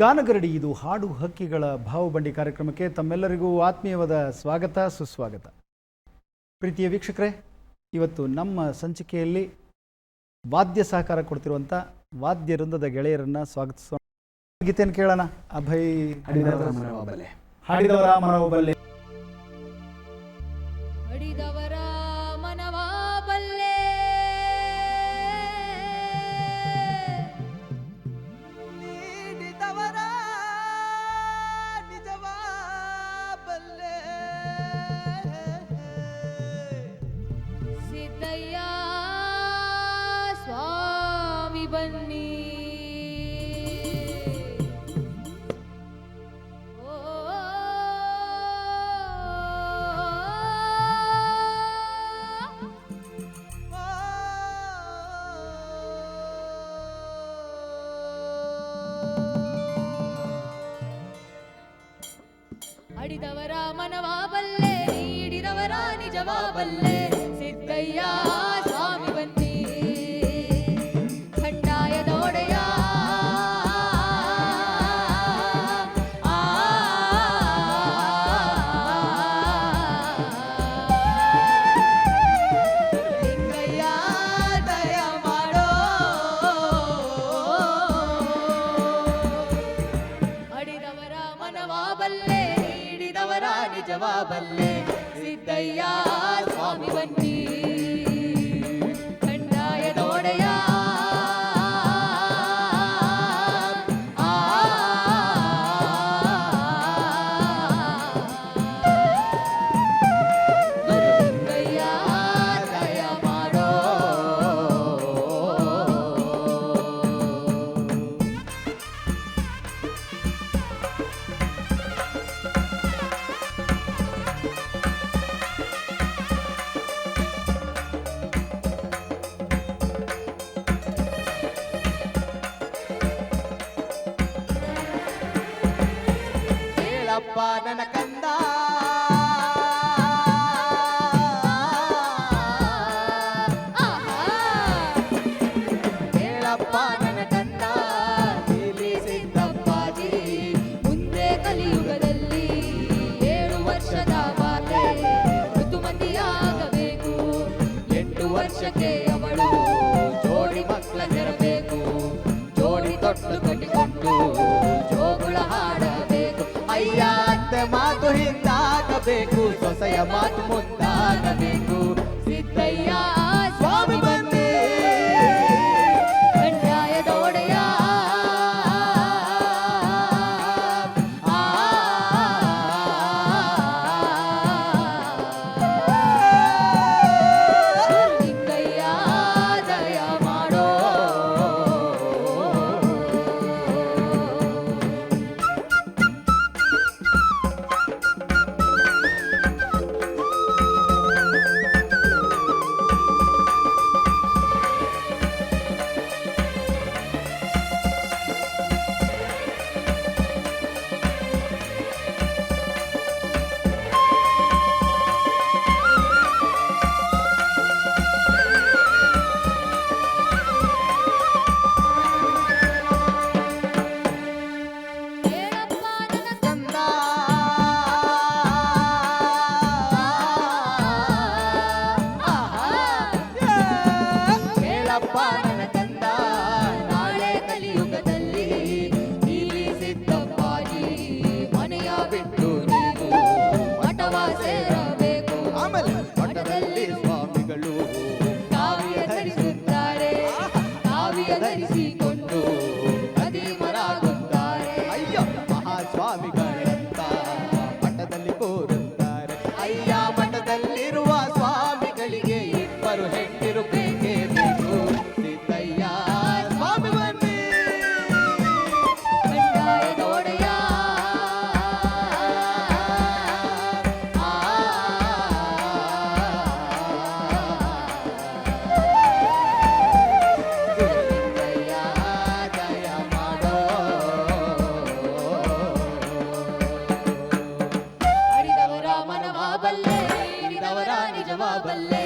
ಗಾನಗರಡಿ, ಇದು ಹಾಡು ಹಕ್ಕಿಗಳ ಭಾವಬಂಡಿ ಕಾರ್ಯಕ್ರಮಕ್ಕೆ ತಮ್ಮೆಲ್ಲರಿಗೂ ಆತ್ಮೀಯವಾದ ಸ್ವಾಗತ, ಸುಸ್ವಾಗತ. ಪ್ರೀತಿಯ ವೀಕ್ಷಕರೇ, ಇವತ್ತು ನಮ್ಮ ಸಂಚಿಕೆಯಲ್ಲಿ ವಾದ್ಯ ಸಹಕಾರ ಕೊಡ್ತಿರುವಂಥ ವಾದ್ಯ ವೃಂದದ ಗೆಳೆಯರನ್ನ ಸ್ವಾಗತಿಸೋಣ. ಗೀತೆಯನ್ನು ಕೇಳೋಣ. ಅಭಯ್, ಹಾಡಿದವರ ಮನೋಬಲ್ಲೆ ಪಾನನ ಆಗಬೇಕು ಸೊಸೆಯ ಮಾತು ಮುಂದಾಗಬೇಕು. నిజవా బల్లే నిజవరా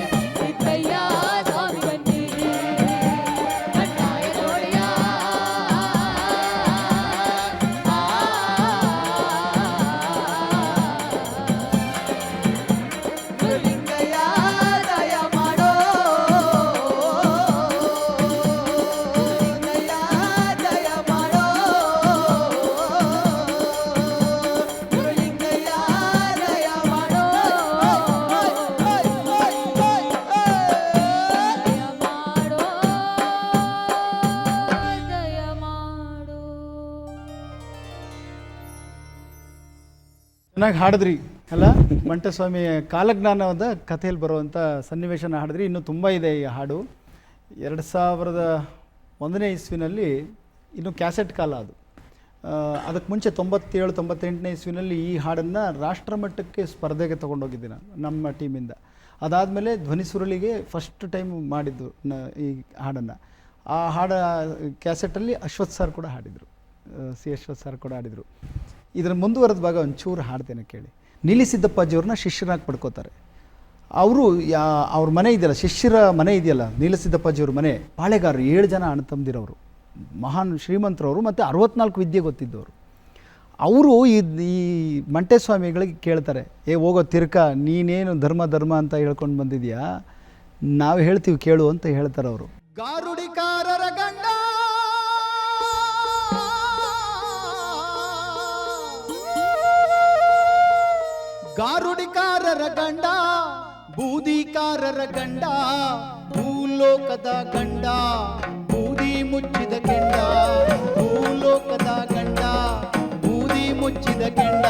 ಚೆನ್ನಾಗಿ ಹಾಡಿದ್ರಿ. ಅಲ್ಲ, ಮಂಟಸ್ವಾಮಿ ಕಾಲಜ್ಞಾನದ ಕಥೆಯಲ್ಲಿ ಬರುವಂಥ ಸನ್ನಿವೇಶನ ಹಾಡಿದ್ರಿ. ಇನ್ನೂ ತುಂಬ ಇದೆ ಈ ಹಾಡು. ಎರಡು ಸಾವಿರದ ಒಂದನೇ ಇಸ್ವಿನಲ್ಲಿ ಇನ್ನು ಕ್ಯಾಸೆಟ್ ಕಾಲ ಅದು. ಅದಕ್ಕೆ ಮುಂಚೆ ತೊಂಬತ್ತೇಳು, ತೊಂಬತ್ತೆಂಟನೇ ಇಸ್ವಿನಲ್ಲಿ ಈ ಹಾಡನ್ನು ರಾಷ್ಟ್ರಮಟ್ಟಕ್ಕೆ ಸ್ಪರ್ಧೆಗೆ ತೊಗೊಂಡೋಗಿದ್ದೆ ನಾನು, ನಮ್ಮ ಟೀಮಿಂದ. ಅದಾದಮೇಲೆ ಧ್ವನಿ ಸುರುಳಿಗೆ ಫಸ್ಟ್ ಟೈಮ್ ಮಾಡಿದ್ದು ನ- ಈ ಹಾಡನ್ನು. ಆ ಹಾಡ ಕ್ಯಾಸೆಟಲ್ಲಿ ಅಶ್ವಥ್ ಸರ್ ಕೂಡ ಹಾಡಿದರು. ಸಿ ಅಶ್ವಥ್ ಸರ್ ಕೂಡ ಹಾಡಿದರು. ಇದರ ಮುಂದುವರೆದ ಭಾಗ ಒಂಚೂರು ಹಾಡ್ತೇನೆ ಕೇಳಿ. ನೀಲಿ ಸಿದ್ದಪ್ಪಾಜಿಯವ್ರನ್ನ ಶಿಷ್ಯರಾಗಿ ಪಡ್ಕೋತಾರೆ. ಅವರು ಯಾ, ಅವ್ರ ಮನೆ ಇದೆಯಲ್ಲ, ಶಿಷ್ಯರ ಮನೆ ಇದೆಯಲ್ಲ ನೀಲಸಿದ್ದಪ್ಪಾಜಿಯವ್ರ ಮನೆ, ಪಾಳೆಗಾರರು ಏಳು ಜನ ಅಣ್ಣ ತಮ್ಮದಿರವರು ಮಹಾನ್ ಶ್ರೀಮಂತರವರು ಮತ್ತು ಅರವತ್ನಾಲ್ಕು ವಿದ್ಯೆ ಗೊತ್ತಿದ್ದವರು. ಅವರು ಈ ಈ ಮಂಟೇಸ್ವಾಮಿಗಳಿಗೆ ಕೇಳ್ತಾರೆ, ಏ, ಹೋಗೋ ತಿರ್ಕ, ನೀನೇನು ಧರ್ಮ ಧರ್ಮ ಅಂತ ಹೇಳ್ಕೊಂಡು ಬಂದಿದ್ಯಾ? ನಾವು ಹೇಳ್ತೀವಿ ಕೇಳು ಅಂತ ಹೇಳ್ತಾರೆ ಅವರು ಗಾರುಡಿಕಾರರ ಗಂಡ ಗಾರುಡಿಕಾರರ ಗಂಡ, ಬೂದಿಕಾರರ ಗಂಡ, ಭೂಲೋಕದ ಗಂಡ, ಬೂದಿ ಮುಚ್ಚಿದ ಕೆಂಡ, ಭೂಲೋಕದ ಗಂಡ, ಬೂದಿ ಮುಚ್ಚಿದ ಕೆಂಡ,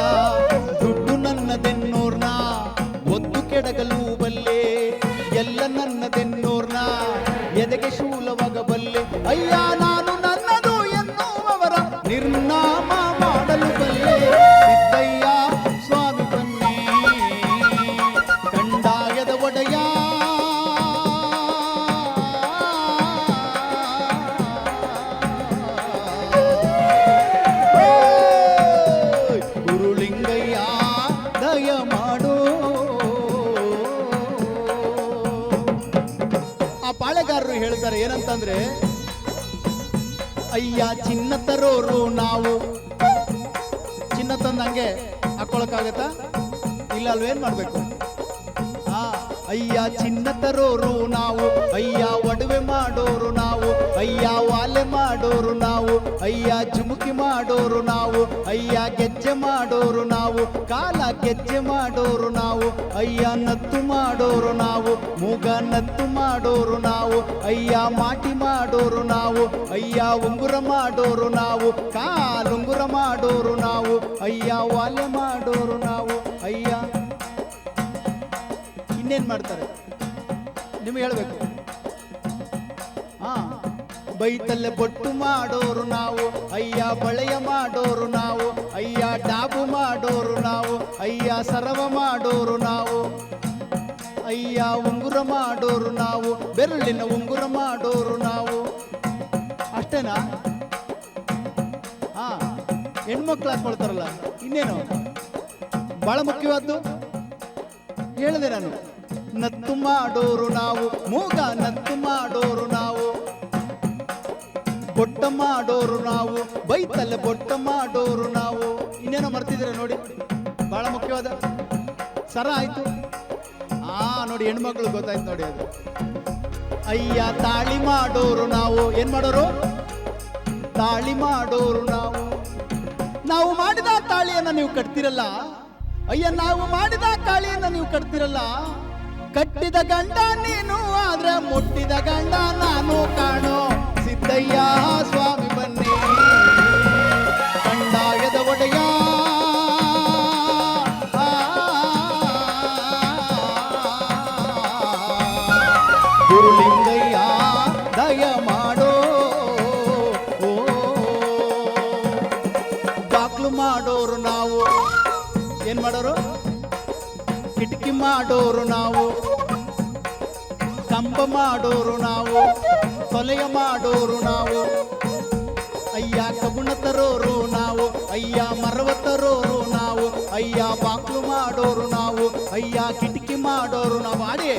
ದುಡ್ಡು ನನ್ನದೆನ್ನೋರ್ನ ಒದ್ದು ಕೆಡಗಲು ಬಲ್ಲೆ, ಎಲ್ಲ ನನ್ನದೆನ್ನೋರ್ನ, ಎದೆಗೆ ಶೂಲವಾಗಬಲ್ಲೆ, ಅಯ್ಯ ಅಯ್ಯ ಚಿನ್ನ ತರೋರು ನಾವು. ಚಿನ್ನ ತಂದಂಗೆ ಹಾಕೊಳಕ್ಕಾಗತ್ತಾ? ಇಲ್ಲ ಅಲ್ವೇನ್ ಮಾಡ್ಬೇಕು? ಅಯ್ಯ ಚಿನ್ನ ತರೋರು ನಾವು ಅಯ್ಯ ಒಡವೆ ಮಾಡೋರು ನಾವು ಅಯ್ಯ ವಾಲೆ ಮಾಡೋರು ನಾವು ಅಯ್ಯ ಜುಮುಕಿ ಮಾಡೋರು ನಾವು ಅಯ್ಯ ಗೆಜ್ಜೆ ಮಾಡೋರು ನಾವು ಕಾಲ ಗೆಜ್ಜೆ ಮಾಡೋರು ನಾವು ಅಯ್ಯ ನತ್ತು ಮಾಡೋರು ನಾವು ಮೂಗ ನತ್ತು ಮಾಡೋರು ನಾವು ಅಯ್ಯ ಮಾಟಿ ಮಾಡೋರು ನಾವು ಅಯ್ಯ ಉಂಗುರ ಮಾಡೋರು ನಾವು ಕಾಲುಂಗುರ ಮಾಡೋರು ನಾವು ಅಯ್ಯ ವಾಲೆ ಮಾಡೋರು ನಾವು ಅಯ್ಯ ಇನ್ನೇನ್ ಮಾಡ್ತಾರೆ? ನಿಮಗೆ ಹೇಳಬೇಕು. ಹಾಂ. ಬೈತಲ್ಲೇ ಬೊಟ್ಟು ಮಾಡೋರು ನಾವು, ಅಯ್ಯ ಬಳೆಯ ಮಾಡೋರು ನಾವು, ಅಯ್ಯ ಡಾಬು ಮಾಡೋರು ನಾವು, ಅಯ್ಯ ಸರವ ಮಾಡೋರು ನಾವು, ಅಯ್ಯ ಉಂಗುರ ಮಾಡೋರು ನಾವು, ಬೆರಳಿನ ಉಂಗುರ ಮಾಡೋರು ನಾವು. ಅಷ್ಟೇನಾ? ಹಾ. ಹೆಣ್ಮಕ್ಳು ಹಾಕೊಳ್ತಾರಲ್ಲ, ಇನ್ನೇನು? ಬಹಳ ಮುಖ್ಯವಾದ್ದು? ಹೇಳಿದೆ ನಾನು. ನತ್ತು ಮಾಡೋರು ನಾವು, ಮೂಗ ನತ್ತು ಮಾಡೋರು ನಾವು. ಬೊಟ್ಟ ಮಾಡೋರು ನಾವು, ಬೈತಲ್ಲ ಬೊಟ್ಟ ಮಾಡೋರು ನಾವು. ಇನ್ನೇನೋ ಮರ್ತಿದ್ರೆ ನೋಡಿ, ಬಹಳ ಮುಖ್ಯವಾದ ಸರ ಆಯ್ತು. ಆ, ನೋಡಿ ಹೆಣ್ಮಕ್ಳು ಗೊತ್ತಾಯ್ತು ನೋಡಿ ಅದು. ಅಯ್ಯ, ತಾಳಿ ಮಾಡೋರು ನಾವು. ಏನ್ ಮಾಡೋರು? ತಾಳಿ ಮಾಡೋರು ನಾವು. ನಾವು ಮಾಡಿದ ತಾಳಿಯನ್ನ ನೀವು ಕಟ್ತಿರಲ್ಲ. ಅಯ್ಯ, ನಾವು ಮಾಡಿದ ತಾಳಿಯನ್ನ ನೀವು ಕಟ್ತಿರಲ್ಲ. ಕಟ್ಟಿದ ಗಂಡ ನೀನು ಆದ್ರೆ ಮುಟ್ಟಿದ ಗಂಡ ನಾನು ಕಾಣೋ. ಅಯ್ಯ ಕಿಟಕಿ ಮಾಡೋರು ನಾವು ಆಡಿ.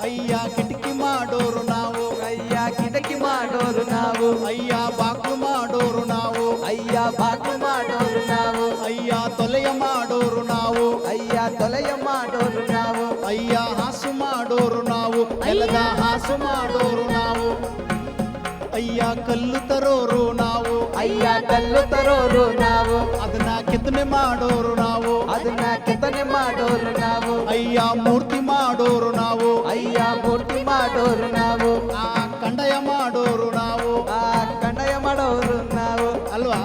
ಅಯ್ಯ ಕಿಟಕಿ ಮಾಡೋರು ನಾವು. ಅಯ್ಯ ಕಿಟಕಿ ಮಾಡೋರು ನಾವು. ಅಯ್ಯ ಬಾಕು ಮಾಡೋರು ನಾವು. ಅಯ್ಯ ಬಾಕು ಮಾಡೋರು ನಾವು. ಅಯ್ಯ ತೊಲೆಯ ಮಾಡೋರು ನಾವು. ಅಯ್ಯ ತೊಲೆಯ ಮಾಡೋರು ನಾವು. ಅಯ್ಯ ಹಾಸು ಮಾಡೋರು ನಾವು. ನೆಲದ ಹಾಸು ಮಾಡೋರು ನಾವು. ಅಯ್ಯ ಕಲ್ಲು ತರೋರು ನಾವು. ಅಯ್ಯ ಕಲ್ಲು ತರೋರು ನಾವು. ಅದನ್ನ ಕೆತ್ತನೆ ಮಾಡೋರು ನಾವು. ಅದನ್ನ ಸಾಧನೆ ಮಾಡೋರು ನಾವು ಅಯ್ಯ ಮೂರ್ತಿ ಮಾಡೋರು ನಾವು ಅಯ್ಯ ಮೂರ್ತಿ ಮಾಡೋರು ನಾವು ಆ ಕಂಡಯ ಮಾಡೋರು ನಾವು ಆ ಕಂಡಯ ಮಾಡೋರು ನಾವು ಅಲ್ವಾ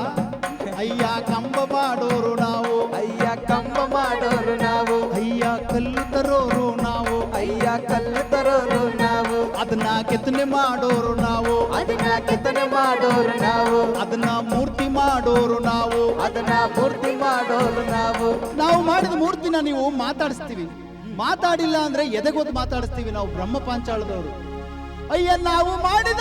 ಅಯ್ಯ ಕಂಬ ಮಾಡೋರು ನಾವು ಅಯ್ಯ ಕಂಬ ಮಾಡೋರು ನಾವು ಅಯ್ಯ ಕಲ್ಲು ತರೋರು ನಾವು ಅಯ್ಯ ಕಲ್ಲು ತರೋರು ಅದನ್ನ ಕೆತ್ತನೆ ಮಾಡೋರು ನಾವು. ಅದನ್ನ ಕೆತ್ತನೆ ಮಾಡೋರು ನಾವು. ಅದನ್ನ ಮೂರ್ತಿ ಮಾಡೋರು ನಾವು. ಅದನ್ನ ಮೂರ್ತಿ ಮಾಡೋರು ನಾವು. ನಾವು ಮಾಡಿದ ಮೂರ್ತಿನ ನೀವು ಮಾತಾಡಿಸ್ತೀವಿ. ಮಾತಾಡಿಲ್ಲ ಅಂದ್ರೆ ಎದೆಗೊತ್ತು ಮಾತಾಡಿಸ್ತೀವಿ ನಾವು ಬ್ರಹ್ಮ ಪಾಂಚಾಳದವರು ಅಯ್ಯ ನಾವು ಮಾಡಿದ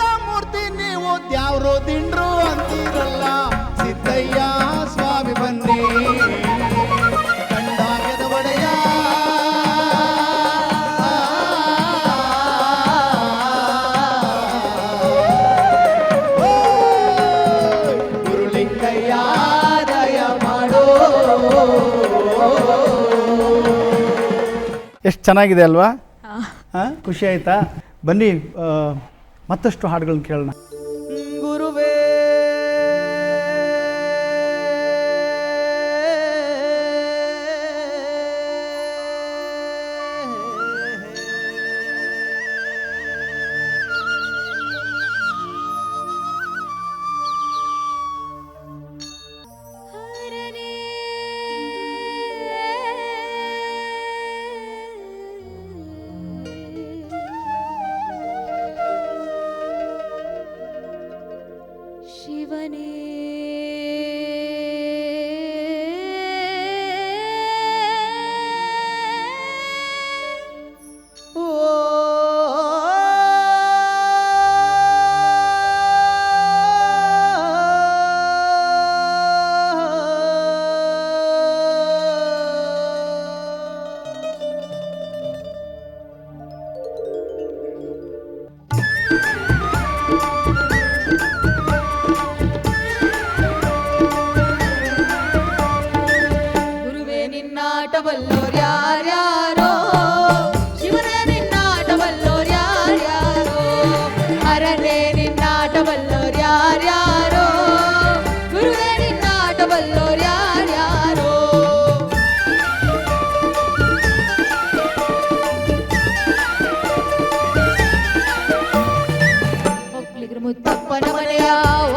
ಎಷ್ಟು ಚೆನ್ನಾಗಿದೆ ಅಲ್ವಾ? ಖುಷಿ ಆಯ್ತಾ? ಬನ್ನಿ ಮತ್ತಷ್ಟು ಹಾಡುಗಳನ್ನ ಕೇಳೋಣ.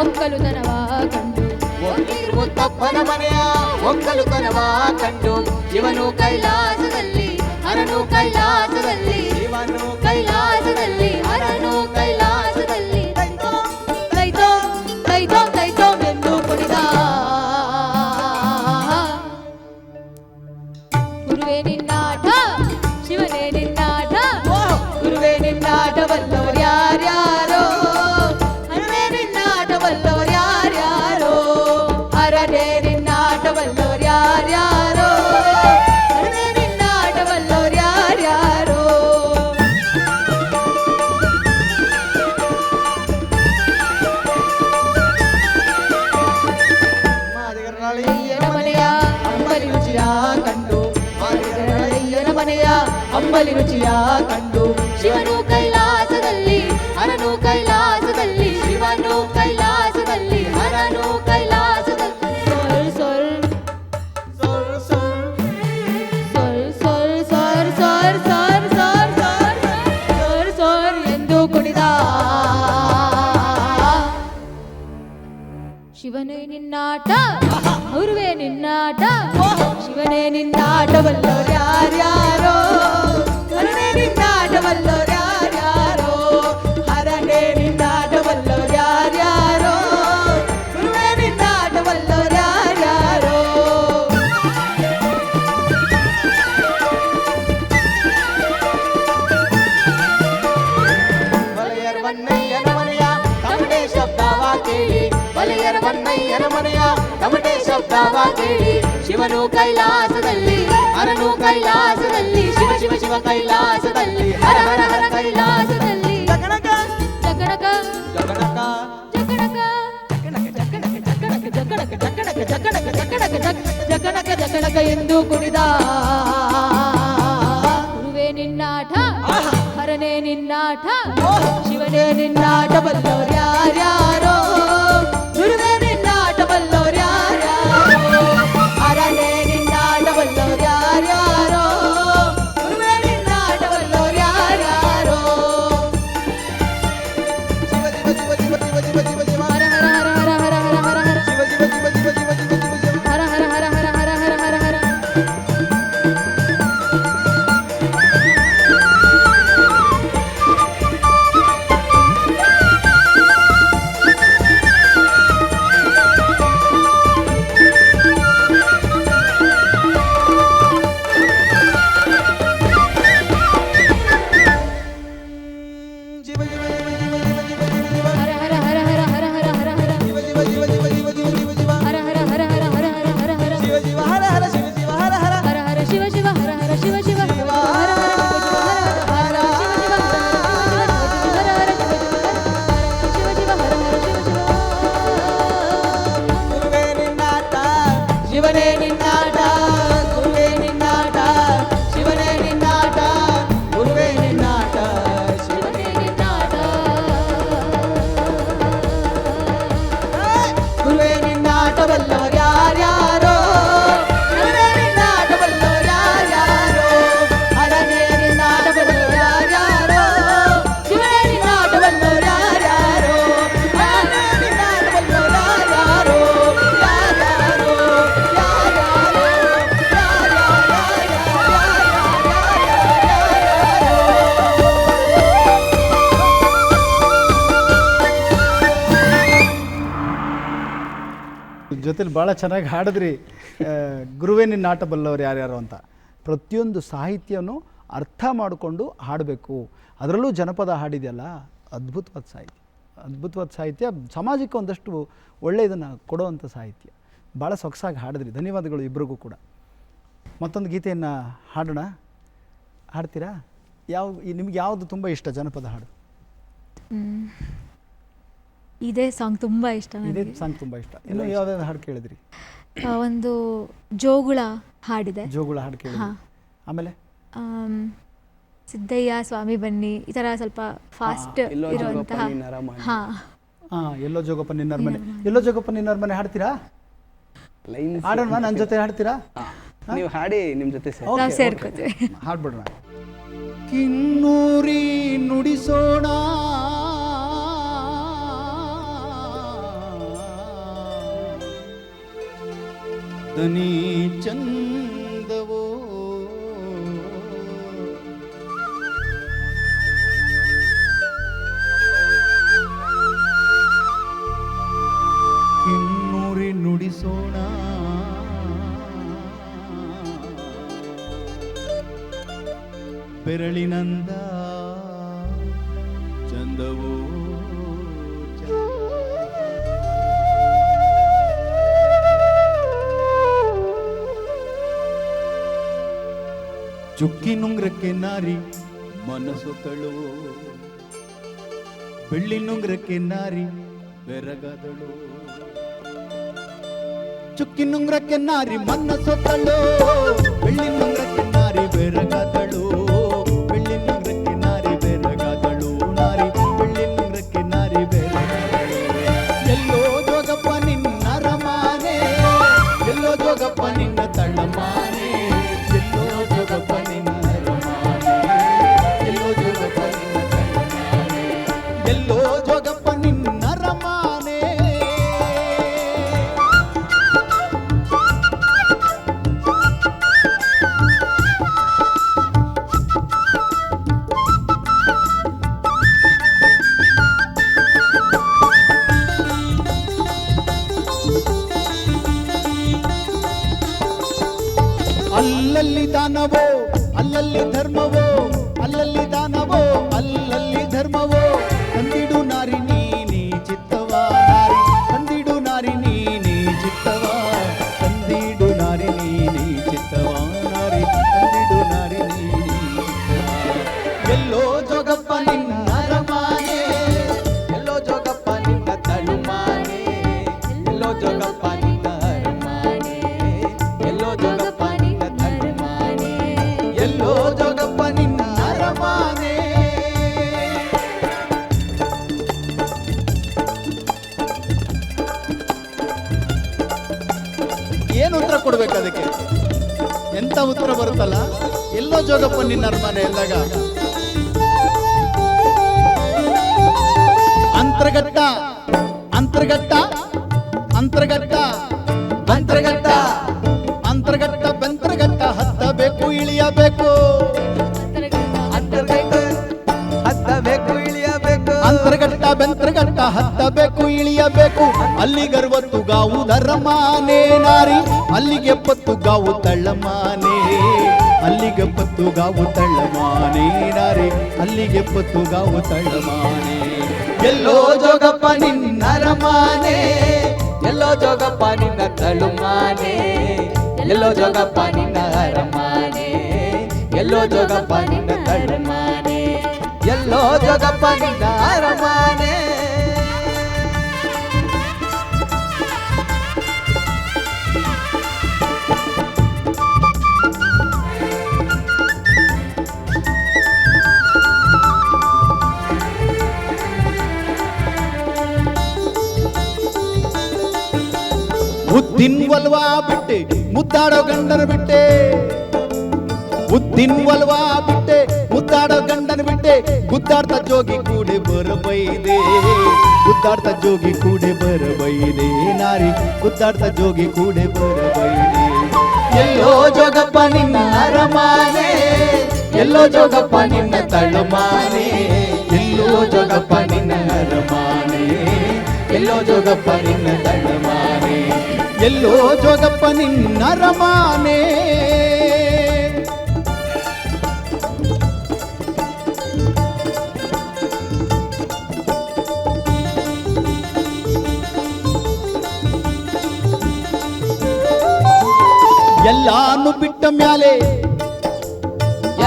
ఒక్కలు తనవా కండు ముత్తಪ್ಪನ ಮನೆಯ ಒಕ್ಕಲು ಇವನು ಕೈಲಾಸದಲ್ಲಿ ಅರನು ಕೈಲಾಸದಲ್ಲಿ ಇವನು ಶಬ್ದವ ಕೇಳಿ ಶಿವನು ಕೈಲಾಸದಲ್ಲಿ ಹರನು ಕೈಲಾಸದಲ್ಲಿ ಶಿವ ಶಿವ ಶಿವ ಕೈಲಾಸದಲ್ಲಿ ಹರ ಹರ ಹರ ಕೈಲಾಸದಲ್ಲಿ. ಜಗಣಕ ಜಗಣಕ ಜಗಣಕ ಜಗಣಕ ಜಗಣಕ ಜಗಣಕ ಜಗಣಕ ಜಗಣಕ ಜಗಣಕ ಜಗಣಕ ಎಂದು ಕುಣಿದ. ಗುರುವೇ ನಿನ್ನಾಟ ಹರನೇ ನಿನ್ನಾಟ ಶಿವನೇ ನಿನ್ನಾಟ ಬಲ್ಲವರ್ಯಾರ್ಯಾರೋ ಜೊತೆಲಿ ಭಾಳ ಚೆನ್ನಾಗಿ ಹಾಡಿದ್ರಿ. ಗುರುವೇ ನಿನ್ನ ಆಟ ಬಲ್ಲವರು ಯಾರ್ಯಾರು ಅಂತ. ಪ್ರತಿಯೊಂದು ಸಾಹಿತ್ಯನೂ ಅರ್ಥ ಮಾಡಿಕೊಂಡು ಹಾಡಬೇಕು. ಅದರಲ್ಲೂ ಜನಪದ ಹಾಡಿದೆಯಲ್ಲ? ಅದ್ಭುತವಾದ ಸಾಹಿತ್ಯ. ಅದ್ಭುತವಾದ ಸಾಹಿತ್ಯ. ಸಮಾಜಕ್ಕೆ ಒಂದಷ್ಟು ಒಳ್ಳೆಯದನ್ನು ಕೊಡುವಂಥ ಸಾಹಿತ್ಯ. ಭಾಳ ಸೊಗಸಾಗಿ ಹಾಡಿದ್ರಿ. ಧನ್ಯವಾದಗಳು ಇಬ್ಬರಿಗೂ ಕೂಡ. ಮತ್ತೊಂದು ಗೀತೆಯನ್ನು ಹಾಡೋಣ. ಹಾಡ್ತೀರಾ? ಯಾವ ನಿಮ್ಗೆ ಯಾವುದು ತುಂಬ ಇಷ್ಟ, ಜನಪದ ಹಾಡು. ಇದೇ ಸಾಂಗ್ ತುಂಬ ಇಷ್ಟ ಇದೇ ನನಗೆ. ಸಾಂಗ್ ತುಂಬಾ ಇಷ್ಟ. ಇನ್ನು ಯಾವುದಾದ್ರು ಹಾಡು ಕೇಳಿದ್ರಿ? ಆ, ಒಂದು ಜೋಗುಳ ಹಾಡಿದೆ. ಜೋಗುಳ ಹಾಡು ಕೇಳಿದ್ರಿ. ಹಾ. ಆಮೇಲೆ? ಆಮ್, ಸಿದ್ದಯ್ಯ ಸ್ವಾಮಿ ಬನ್ನಿ ಈ ಥರ ಸ್ವಲ್ಪ ಫಾಸ್ಟ್ ಎಲ್ಲೋ ಜೋಗಪ್ಪ ಇರುವಂತಹ ನೀನ್. ಹಾ. ಹಾಂ ಎಲ್ಲೋ ಜೋಗಪ್ಪ ನಿನ್ನರ ಮನೆ ಎಲ್ಲೋ ಜೋಗಪ್ಪ ನಿನ್ನರ ಮನೆ ಹಾಡ್ತೀರಾ? ಲೈನ್ಸ್ ಹಾಡೋಣ ನನ್ನ ಜೊತೆ ಹಾಡ್ತೀರಾ? ನೀವು ಹಾಡಿ ನಿಮ್ಮ ಜೊತೆ ಸೇರಿ. Okay, ನಾವು okay. ಸೇರ್ಕೋತೀವಿ. ಹಾಡ್ಬಿಡೋಣ. ಕಿನ್ನೂರಿ ನುಡಿಸೋಣ. धनी चंदवो ಚುಕ್ಕಿ ನುಂಗ್ರಕ್ಕೆ ನಾರಿ. ಮನಸ್ಸು ತಳುವೋ ಬೆಳ್ಳಿ ನುಂಗ್ರಕ್ಕೆ ನಾರಿ ಬೆರಗದಳು. ಚುಕ್ಕಿ ನುಂಗ್ರಕ್ಕೆ ನಾರಿ ಮನಸ್ಸು ತಳು. ನಿನ್ನ ಅರಮಾನೆ ಎಂದಾಗ ಅಂತರ್ಗಟ್ಟ ಅಂತರ್ಗಟ್ಟ ಅಂತರ್ಗಟ್ಟ ಅಂತರ್ಗಟ್ಟ ಅಂತರ್ಗಟ್ಟ ಬೆಂತರ್ಗಟ್ಟ ಹತ್ತಬೇಕು ಇಳಿಯಬೇಕು. ಹತ್ತಬೇಕು ಇಳಿಯಬೇಕು. ಅಂತರ್ಗಟ್ಟ ಬೆಂತರ್ಗಟ್ಟ ಹತ್ತಬೇಕು ಇಳಿಯಬೇಕು. ಅಲ್ಲಿಗರ್ವತ್ತು ಗಾವು ಧರ್ಮಾನೇ ನಾರಿ. ಅಲ್ಲಿಗೆ ಪತ್ತು ಗಾವು ತಳ್ಳಮಾನೆ ಅಲ್ಲಿಗೆ ಪತ್ತು ಗಾವು ತಳ್ಳಮಾನೆ ನಾರಿ, ಅಲ್ಲಿಗೆ ಪತ್ತು ಗಾವು ತಳ್ಳಮಾನೆ. ಎಲ್ಲೋ ಜೋಗಪ್ಪ ನಿನ್ನ ರಮಾನೆ, ಎಲ್ಲೋ ಜೋಗಪ್ಪ ನಿನ್ನ ತಳುಮಾನೆ. ಎಲ್ಲೋ ಜೋಗಪ್ಪ ನಿನ್ನ ಅರಮಾನೆ ಎಲ್ಲೋ ಜೋಗಪ್ಪ ನಿನ್ನ ತಳುಮಾನೆ. ಎಲ್ಲೋ ಜೋಗಪ್ಪ ನಿನ್ನ ಅರಮಾನೆ ಉದ್ದಿನ್ ಒಲ್ವಾ ಬಿಟ್ಟೆ, ಮುದ್ದಾಡೋ ಗಂಡನ ಬಿಟ್ಟೆ. ಉದ್ದಿನ್ ಒಲ್ವಾ ಬಿಟ್ಟೆ, ಮುದ್ದಾಡೋ ಗಂಡನ ಬಿಟ್ಟೆ. ಗುದ್ದಾಡ್ತ ಜೋಗಿ ಕೂಡೆ ಬರಬೈದೆ. ಗುದ್ದಾಡ್ತ ಜೋಗಿ ಕೂಡೆ ಬರಬೈದೆ ನಾರಿ. ಗುದ್ದಾಡ್ತ ಜೋಗಿ ಕೂಡೆ ಬರಬೈದೆ. ಎಲ್ಲೋ ಜೋಗಪ್ಪ ನಿನ್ನ ಅರಮಾನೆ ಎಲ್ಲೋ ಜೋಗಪ್ಪ ನಿನ್ನ ತಳಮಾನೆ. ಎಲ್ಲೋ ಜೋಗಪ್ಪ ನಿನ್ನ ಅರಮಾನೆ ಎಲ್ಲೋ ಜೋಗಪ್ಪ ನಿನ್ನ ತಳುಮಾನೆ ಎಲ್ಲೋ ಜೋಗಪ್ಪ ನಿನ್ನ ರಮಾನೆ. ಎಲ್ಲಾನು ಬಿಟ್ಟ ಮ್ಯಾಲೆ.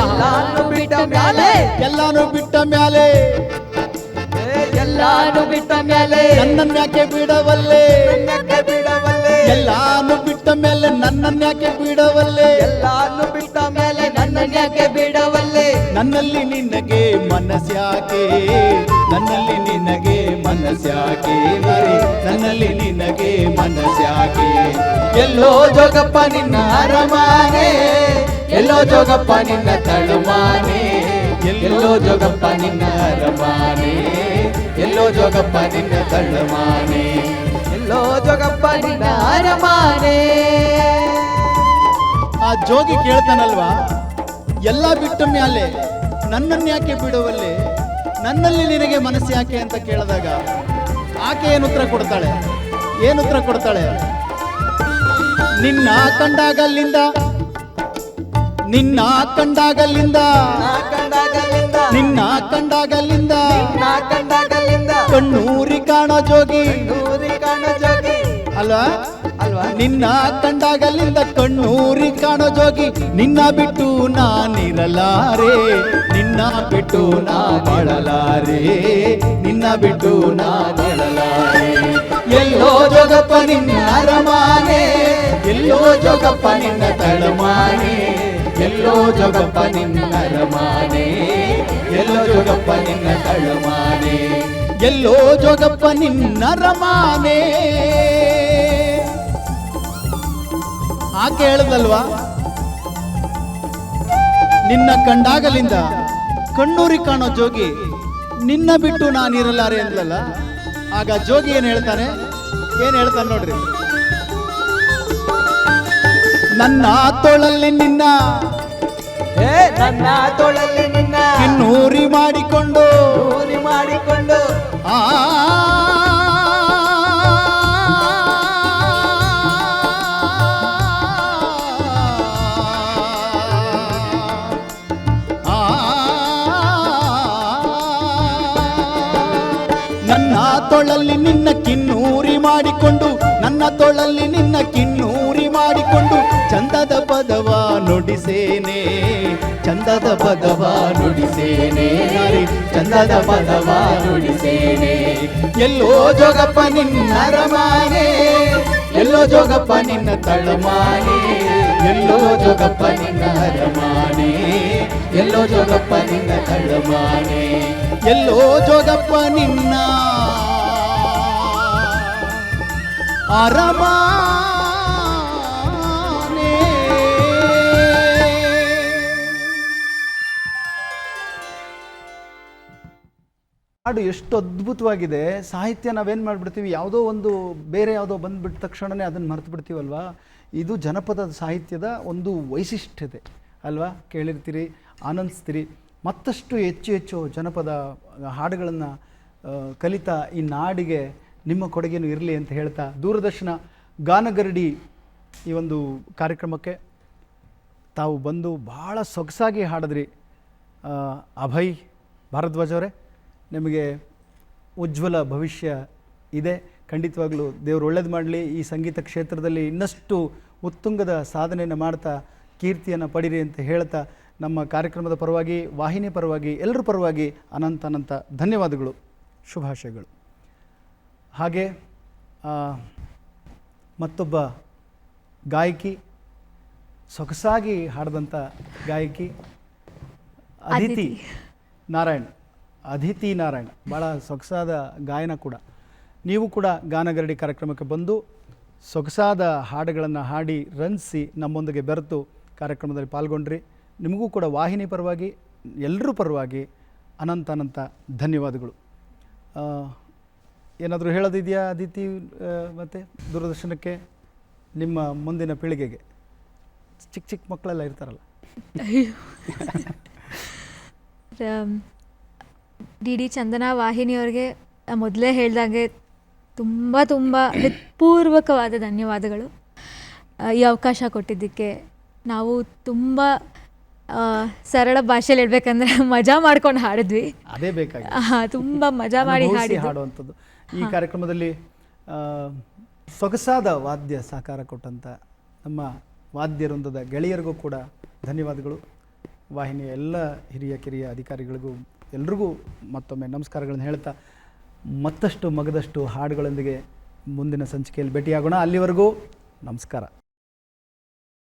ಎಲ್ಲಾನು ಬಿಟ್ಟ ಮ್ಯಾಲೆ. ಎಲ್ಲಾನು ಬಿಟ್ಟ ಮ್ಯಾಲೆ. ಎಲ್ಲಾನು ಬಿಟ್ಟ ಮೇಲೆ ನನ್ನನ್ಯಾಕೆ ಬಿಡವಲ್ಲೆ? ಬಿಡವಲ್ಲೆ? ಎಲ್ಲಾನು ಬಿಟ್ಟ ಮೇಲೆ ನನ್ನನ್ಯಾಕೆ ಬಿಡವಲ್ಲೆ? ಎಲ್ಲಾನು ಬಿಟ್ಟ ಮೇಲೆ ನನ್ನನ್ಯಾಕೆ ಬಿಡವಲ್ಲೆ? ನನ್ನಲ್ಲಿ ನಿನಗೆ ಮನಸ್ಯಾಕೆ ನನ್ನಲ್ಲಿ ನಿನಗೆ ಮನಸ್ಯಾಕೆ ಮರಿ? ನನ್ನಲ್ಲಿ ನಿನಗೆ ಮನಸ್ಯಾಕೆ ಎಲ್ಲೋ ಜೋಗಪ್ಪ ನಿನ್ನ ಅರಮಾನೆ ಎಲ್ಲೋ ಜೋಗಪ್ಪ ನಿನ್ನ ತಳುಮಾನೆ ಎಲ್ಲೋ ಜೋಗಪ್ಪ ನಿನ್ನ ಅರಮಾನೆ. ಎಲ್ಲೋ ಜೋಗಪ್ಪ ನಿನ್ನ ತಳ್ಳುಮಾನೆ. ಎಲ್ಲೋ ಜೋಗಪ್ಪ ನಿನ್ನ ಅರಮಾನೆ. ಆ ಜೋಗಿ ಕೇಳ್ತಾನಲ್ವಾ? ಎಲ್ಲ ಬಿಟ್ಟ ಮ್ಯಾಲೆ ನನ್ನನ್ನು ಯಾಕೆ ಬಿಡುವಲ್ಲಿ? ನನ್ನಲ್ಲಿ ನಿನಗೆ ಮನಸ್ಸು ಯಾಕೆ ಅಂತ ಕೇಳಿದಾಗ ಆಕೆ ಏನು ಉತ್ತರ ಕೊಡ್ತಾಳೆ? ಏನು ಉತ್ತರ ಕೊಡ್ತಾಳೆ? ನಿನ್ನ ಕಂಡಾಗಲ್ಲಿಂದ ನಿನ್ನ ಕಂಡಾಗಲ್ಲಿಂದ ನಿನ್ನ ಕಂಡಾಗಲ್ಲಿಂದ ಕಂಡಾಗ ಕಣ್ಣೂರಿ ಕಾಣೋ ಜೋಗಿ. ಕಣ್ಣೂರಿ ಕಾಣ ಜೋಗಿ. ಅಲ್ವಾ? ಅಲ್ವಾ? ನಿನ್ನ ಕಂಡಾಗಲಿಂದ ಕಣ್ಣೂರಿ ಕಾಣ ಜೋಗಿ. ನಿನ್ನ ಬಿಟ್ಟು ನಾನಿರಲಾರೆ ನಿನ್ನ ಬಿಟ್ಟು ನಾ ಬಾಳಲಾರೆ. ನಿನ್ನ ಬಿಟ್ಟು ನಾ ಬಾಳಲಾರೆ. ಎಲ್ಲೋ ಜೋಗಪ್ಪ ನಿನ್ನ ಅರಮಾನೆ. ಎಲ್ಲೋ ಜೋಗಪ್ಪ ನಿನ್ನ ತಳಮಾನೆ ಎಲ್ಲೋ ಜೋಗಪ್ಪ ನಿನ್ನ ಅರಮಾನೆ. ಎಲ್ಲೋ ಜೋಗಪ್ಪ ನಿನ್ನ ತಳಮಾನೆ ಎಲ್ಲೋ ಜೋಗಪ್ಪ ನಿನ್ನ ರಮಾನೆ ಆಕೆ ಹೇಳದಲ್ವಾ ನಿನ್ನ ಕಂಡಾಗಲಿಂದ ಕಣ್ಣೂರಿ ಕಾಣೋ ಜೋಗಿ ನಿನ್ನ ಬಿಟ್ಟು ನಾನಿರಲಾರೆ ಅಂದಲ್ಲ ಆಗ ಜೋಗಿ ಏನ್ ಹೇಳ್ತಾನೆ? ಏನ್ ಹೇಳ್ತಾನೆ ನೋಡ್ರಿ. ನನ್ನ ತೋಳಲ್ಲಿ ನಿನ್ನ ನನ್ನ ತೊಳಲಿ ನಿನ್ನ ಕಿನ್ನೂರಿ ಮಾಡಿಕೊಂಡು ಮಾಡಿಕೊಂಡು ಆ ನನ್ನ ತೊಳಲ್ಲಿ ನಿನ್ನ ಕಿನ್ನೂರಿ ಮಾಡಿಕೊಂಡು ನನ್ನ ತೊಳಲ್ಲಿ ನಿನ್ನ ಕಿನ್ನೂರಿ ಮಾಡಿಕೊಂಡು ಚಂದದ ಪದವ ನುಡಿಸೇನೆ ಚಂದದ ಪದವ ನುಡಿಸೇನೆ ಚಂದದ ಪದವ ನುಡಿಸೇನೆ. ಎಲ್ಲೋ ಜೋಗಪ್ಪ ನಿನ್ನ ರಮಾನೆ, ಎಲ್ಲೋ ಜೋಗಪ್ಪ ನಿನ್ನ ತಳಮಾನೆ, ಎಲ್ಲೋ ಜೋಗಪ್ಪ ನಿನ್ನ ಅರಮಾನೆ ಎಲ್ಲೋ ಜೋಗಪ್ಪ ನಿನ್ನ ತಳಮಾನೆ, ಎಲ್ಲೋ ಜೋಗಪ್ಪ ನಿನ್ನ ಅರಮಾನೆ ಹಾಡು ಎಷ್ಟು ಅದ್ಭುತವಾಗಿದೆ. ಸಾಹಿತ್ಯ ನಾವೇನು ಮಾಡಿಬಿಡ್ತೀವಿ, ಯಾವುದೋ ಒಂದು ಬೇರೆ ಯಾವುದೋ ಬಂದ್ಬಿಟ್ಟ ತಕ್ಷಣವೇ ಅದನ್ನು ಮರೆತು ಬಿಡ್ತೀವಲ್ವಾ? ಇದು ಜನಪದ ಸಾಹಿತ್ಯದ ಒಂದು ವೈಶಿಷ್ಟ್ಯತೆ ಅಲ್ವಾ? ಕೇಳಿರ್ತೀರಿ, ಆನಂದಿಸ್ತೀರಿ. ಮತ್ತಷ್ಟು ಹೆಚ್ಚು ಹೆಚ್ಚು ಜನಪದ ಹಾಡುಗಳನ್ನು ಕಲಿತಾ ಈ ನಾಡಿಗೆ ನಿಮ್ಮ ಕೊಡುಗೆನು ಇರಲಿ ಅಂತ ಹೇಳ್ತಾ ದೂರದರ್ಶನ ಗಾನಗರಡಿ ಈ ಒಂದು ಕಾರ್ಯಕ್ರಮಕ್ಕೆ ತಾವು ಬಂದು ಭಾಳ ಸೊಗಸಾಗಿ ಹಾಡಿದ್ರಿ. ಅಭಯ್ ಭಾರದ್ವಾಜ್ ಅವರೇ. ನಿಮಗೆ ಉಜ್ವಲ ಭವಿಷ್ಯ ಇದೆ. ಖಂಡಿತವಾಗಲೂ ದೇವರು ಒಳ್ಳೇದು ಮಾಡಲಿ. ಈ ಸಂಗೀತ ಕ್ಷೇತ್ರದಲ್ಲಿ ಇನ್ನಷ್ಟು ಉತ್ತುಂಗದ ಸಾಧನೆಯನ್ನು ಮಾಡ್ತಾ ಕೀರ್ತಿಯನ್ನು ಪಡಿರಿ ಅಂತ ಹೇಳ್ತಾ ನಮ್ಮ ಕಾರ್ಯಕ್ರಮದ ಪರವಾಗಿ ವಾಹಿನಿ ಪರವಾಗಿ ಎಲ್ಲರ ಪರವಾಗಿ ಅನಂತ ಅನಂತ ಧನ್ಯವಾದಗಳು. ಶುಭಾಶಯಗಳು. ಹಾಗೆ ಮತ್ತೊಬ್ಬ ಗಾಯಕಿ ಸೊಗಸಾಗಿ ಹಾಡಿದಂಥ ಗಾಯಕಿ ಅದಿತಿ ಅದಿತಿ. ನಾರಾಯಣ್. ಅದಿತಿ ನಾರಾಯಣ. ಭಾಳ ಸೊಗಸಾದ ಗಾಯನ ಕೂಡ. ನೀವು ಕೂಡ ಗಾನಗರಡಿ ಕಾರ್ಯಕ್ರಮಕ್ಕೆ ಬಂದು ಸೊಗಸಾದ ಹಾಡುಗಳನ್ನು ಹಾಡಿ ರಂಜಿಸಿ ನಮ್ಮೊಂದಿಗೆ ಬೆರೆತು ಕಾರ್ಯಕ್ರಮದಲ್ಲಿ ಪಾಲ್ಗೊಂಡ್ರಿ. ನಿಮಗೂ ಕೂಡ ವಾಹಿನಿ ಪರವಾಗಿ ಎಲ್ಲರೂ ಪರವಾಗಿ ಅನಂತ ಅನಂತ ಧನ್ಯವಾದಗಳು. ಏನಾದರೂ ಹೇಳೋದಿದೆಯಾ ಅದಿತಿ ಮತ್ತು ದೂರದರ್ಶನಕ್ಕೆ? ನಿಮ್ಮ ಮುಂದಿನ ಪೀಳಿಗೆಗೆ. ಚಿಕ್ಕ ಚಿಕ್ಕ ಮಕ್ಕಳೆಲ್ಲ ಇರ್ತಾರಲ್ಲ. ಡಿ ಡಿ ಚಂದನ ವಾಹಿನಿಯವ್ರಿಗೆ ಮೊದಲೇ ಹೇಳ್ದಂಗೆ ತುಂಬ ತುಂಬ ಹೃತ್ಪೂರ್ವಕವಾದ ಧನ್ಯವಾದಗಳು. ಈ ಅವಕಾಶ ಕೊಟ್ಟಿದ್ದಕ್ಕೆ ನಾವು ತುಂಬ ಸರಳ ಭಾಷೆಯಲ್ಲಿ ಹೇಳ್ಬೇಕಂದ್ರೆ ಮಜಾ ಮಾಡ್ಕೊಂಡು ಹಾಡಿದ್ವಿ. ಅದೇ ಬೇಕಾಗಿ ತುಂಬ ಮಜಾ ಮಾಡಿ ಹಾಡಿ ಹಾಡುವಂಥದ್ದು. ಈ ಕಾರ್ಯಕ್ರಮದಲ್ಲಿ ಸೊಗಸಾದ ವಾದ್ಯ ಸಹಕಾರ ಕೊಟ್ಟಂಥ ನಮ್ಮ ವಾದ್ಯ ವೃಂದದ ಗೆಳೆಯರಿಗೂ ಕೂಡ ಧನ್ಯವಾದಗಳು. ವಾಹಿನಿಯ ಎಲ್ಲ ಹಿರಿಯ ಕಿರಿಯ ಅಧಿಕಾರಿಗಳಿಗೂ ಎಲ್ರಿಗೂ ಮತ್ತೊಮ್ಮೆ ನಮಸ್ಕಾರಗಳನ್ನು ಹೇಳ್ತಾ ಮತ್ತಷ್ಟು ಮಗದಷ್ಟು ಹಾಡುಗಳೊಂದಿಗೆ ಮುಂದಿನ ಸಂಚಿಕೆಯಲ್ಲಿ ಭೇಟಿಯಾಗೋಣ. ಅಲ್ಲಿವರೆಗೂ ನಮಸ್ಕಾರ.